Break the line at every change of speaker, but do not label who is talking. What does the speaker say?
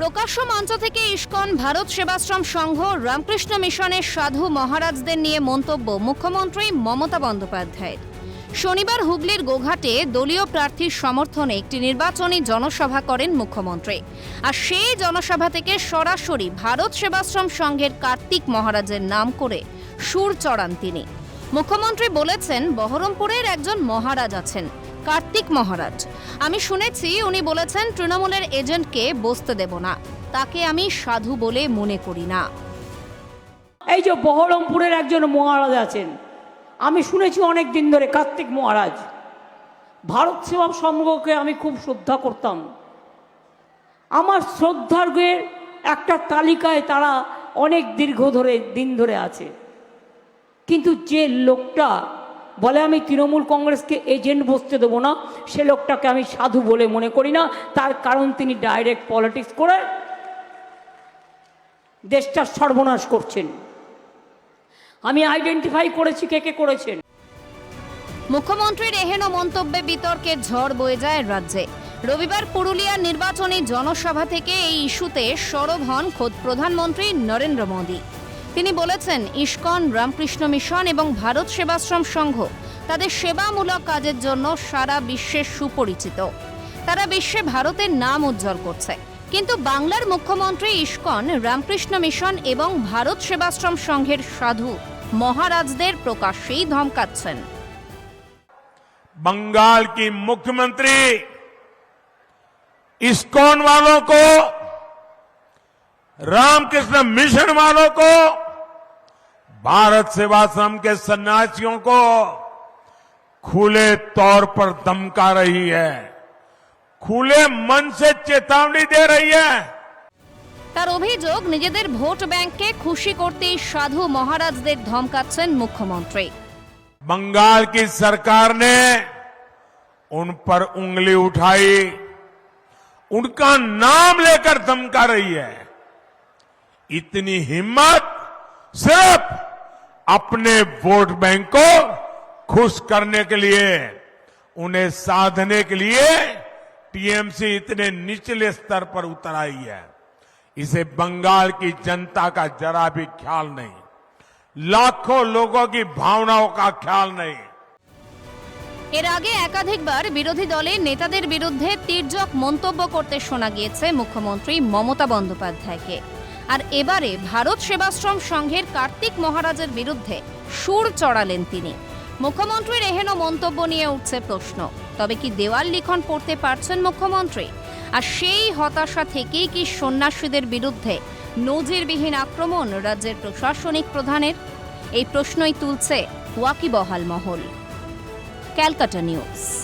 প্রকাশ্য মঞ্চ থেকে ইস্কন ভারত সেবাশ্রম সংঘ, রামকৃষ্ণ মিশনের সাধু মহারাজদের নিয়ে মন্তব্য মুখ্যমন্ত্রী মমতা বন্দ্যোপাধ্যায়ের। শনিবার হুগলির গোঘাটে দলীয় প্রার্থীর সমর্থনে একটি নির্বাচনী জনসভা করেন মুখ্যমন্ত্রী। আর সেই জনসভা থেকে সরাসরি ভারত সেবাশ্রম সংঘের কার্তিক মহারাজের নাম করে সুর চড়ান তিনি। মুখ্যমন্ত্রী বলেছেন, বহরমপুরের একজন মহারাজ আছেন। কার্তিক মহারাজ। আমি শুনেছি উনি বলেছেন তৃণমূলের এজেন্টকে বসতে দেব না। তাকে আমি সাধু বলে মনে করি না।
এই যে বহরমপুরের একজন মহারাজ আছেন, আমি শুনেছি অনেক দিন ধরে কার্তিক মহারাজ। ভারত সেবা সংঘকে আমি খুব শ্রদ্ধা করতাম। আমার শ্রদ্ধার্ঘের একটা তালিকায় তারা অনেক দীর্ঘ ধরে, দিন ধরে আছে। কিন্তু যে লোকটা বলে আমি তৃণমূল কংগ্রেসকে এজেন্ট বসতে দেবো না, সে লোকটাকে আমি সাধু বলে মনে করি না, তার কারণ তিনি ডাইরেক্ট পলিটিক্স করে দেশটা সর্বনাশ করছেন। আমি আইডেন্টিফাই করেছি কে কে করেছেন।
মুখ্যমন্ত্রীর এহেন মন্তব্যে বিতর্কের ঝড় বয়ে যায় রাজ্যে। রবিবার পুরুলিয়ার নির্বাচনী জনসভা থেকে এই ইস্যুতে সরব হন খোদ প্রধানমন্ত্রী নরেন্দ্র মোদী। তিনি বলেছেন ইস্কন রামকৃষ্ণ মিশন এবং ভারত সেবাশ্রম সংঘ তাদের সেবামূলক কাজের জন্য সারা বিশ্বে সুপরিচিত তারা বিশ্বে ভারতের নাম উজ্জ্বল করছে কিন্তু বাংলার মুখ্যমন্ত্রী ইস্কন রামকৃষ্ণ মিশন এবং ভারত সেবাশ্রম সংঘের সাধু মহারাজদের প্রকাশ্যেই ধমকাচ্ছেন
बंगाल की मुख्यमंत्री इस्कॉन वालों को रामकृष्ण मिशन वालों को भारत सेवाश्रम के सन्यासियों को खुले तौर पर धमका रही है खुले मन से चेतावनी दे रही है
তার অভিযোগ নিজেদের ভোট ব্যাংককে খুশি করতেই সাধু মহারাজদের ধমকাচ্ছেন মুখ্যমন্ত্রী
बंगाल की सरकार ने उन पर उंगली उठाई उनका नाम लेकर धमका रही है इतनी हिम्मत सिर्फ अपने वोट बैंक को खुश करने के लिए उन्हें साधने के लिए टीएमसी इतने निचले स्तर पर उतर आई है इसे बंगाल की जनता का जरा भी ख्याल नहीं लाखों लोगों की भावनाओं का ख्याल नहीं
এর আগে একাধিকবার বিরোধী দলের নেতাদের বিরুদ্ধে তীর্যক মন্তব্য করতে শোনা গিয়েছে মুখ্যমন্ত্রী মমতা বন্দ্যোপাধ্যায়কে আর এবারে ভারত সেবাশ্রম সংঘের কার্তিক মহারাজের বিরুদ্ধে সুর চড়ালেন তিনি। মুখ্যমন্ত্রীর এহেন মন্তব্য নিয়ে উঠছে প্রশ্ন, তবে কি দেওয়াল লিখন পড়তে পারছেন মুখ্যমন্ত্রী? আর সেই হতাশা থেকেই কি সন্ন্যাসীদের বিরুদ্ধে নজিরবিহীন আক্রমণ রাজ্যের প্রশাসনিক প্রধানের? এই প্রশ্নই তুলছে ওয়াকিবহাল মহল। ক্যালকাটা নিউজ।